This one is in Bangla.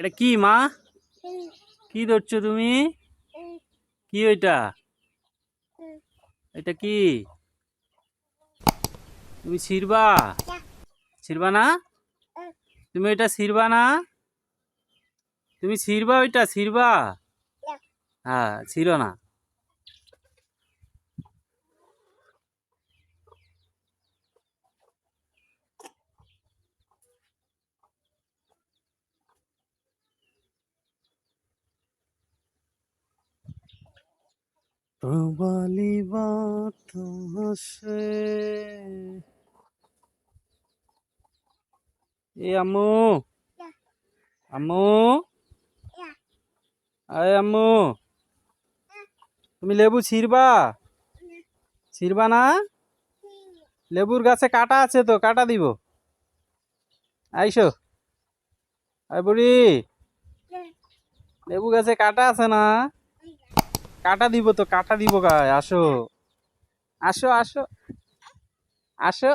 এটা কি মা? কি ধরছো তুমি? কি ওইটা? এটা কি? তুমি ছিড়বা? ছিড়বা না? তুমি ওইটা ছিড়বা না? তুমি ছিড়বা ওইটা ছিড়বা? হ্যাঁ ছিড়ো না। প্রবালি বাতাসে এ আম্মু। আম্মু। আয় আম্মু। তুমি লেবু ছিড়বা? ছিড়বা না? লেবুর গাছে কাটা আছে তো কাটা দিব। আইসো। আয় বুড়ি। লেবু গাছে কাটা আছে না? কাটা দিব তো কাটা দিব গায়ে আসো। আসো আসো। আসো।